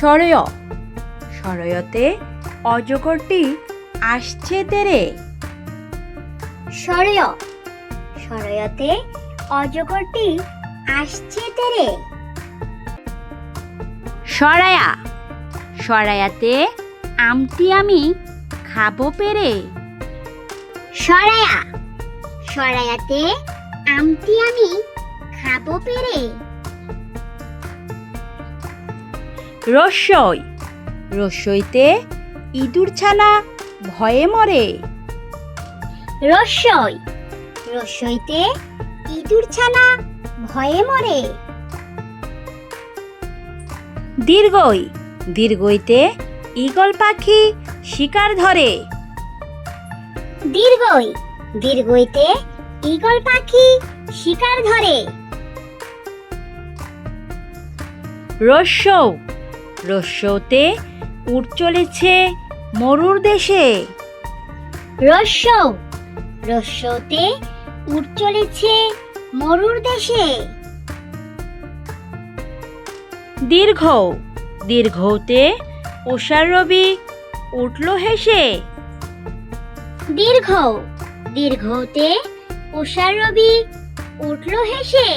সরয়। সরয়তে অজগরটি আসছে তেরে। সরয়। সরয়তে অজগরটি আসছে তেরে। সরায়া। সরায়াতে আমটি আমি খাব পেরে। সরায়া। সরায়াতে আমটি আমি খাব পেরে। রস্যই রস্যইতে ইঁদুর ছানা ভয়ে মরে। রস্যই রস্যইতে ইঁদুর ছানা ভয়ে মরে। দীর্ঘই। দীর্ঘইতে ঈগল পাখি শিকার ধরে। দীর্ঘই। দীর্ঘইতে ঈগল পাখি শিকার ধরে। রস্যৌ রস্যৌতে উট চলেছে মরুর দেশে। রস্য রস্যতে উঠ চলেছে মরুর দেশে। দীর্ঘ দীর্ঘতে উষার রবি উঠল হেসে। দীর্ঘ দীর্ঘতে উষার রবি উঠল হেসে।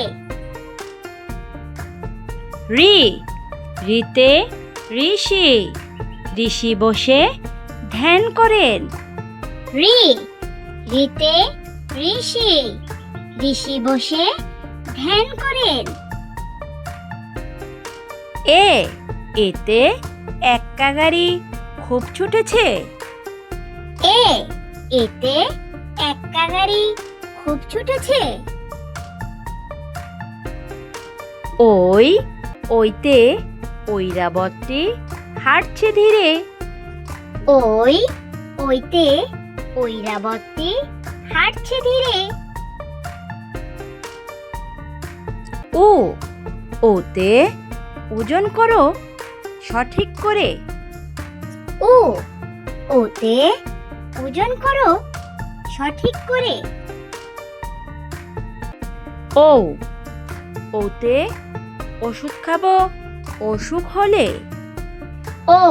রি রিতে ঋষি। ঋষি বসে ধ্যান করেন। রি রিতে ঋষি। ঋষি বসে ধ্যান করেন। এ এতে এক্কা গাড়ি খুব ছুটেছে। এ এতে এক্কা গাড়ি খুব ছুটেছে। ওই ওইতে ঐরাবতটি হাঁটছে ধীরে। ওই ওইতে ঐরাবতী হাঁটছে ধীরে। ও ওতে ওজন করো সঠিক করে। ও ওতে ওজন করো সঠিক করে। ও ওতে ওষুধ খাব। অসুখ হলে? ও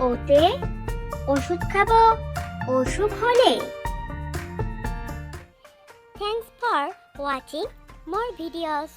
ওতে ওষুধ খাব অসুখ হলে। Thanks for watching more videos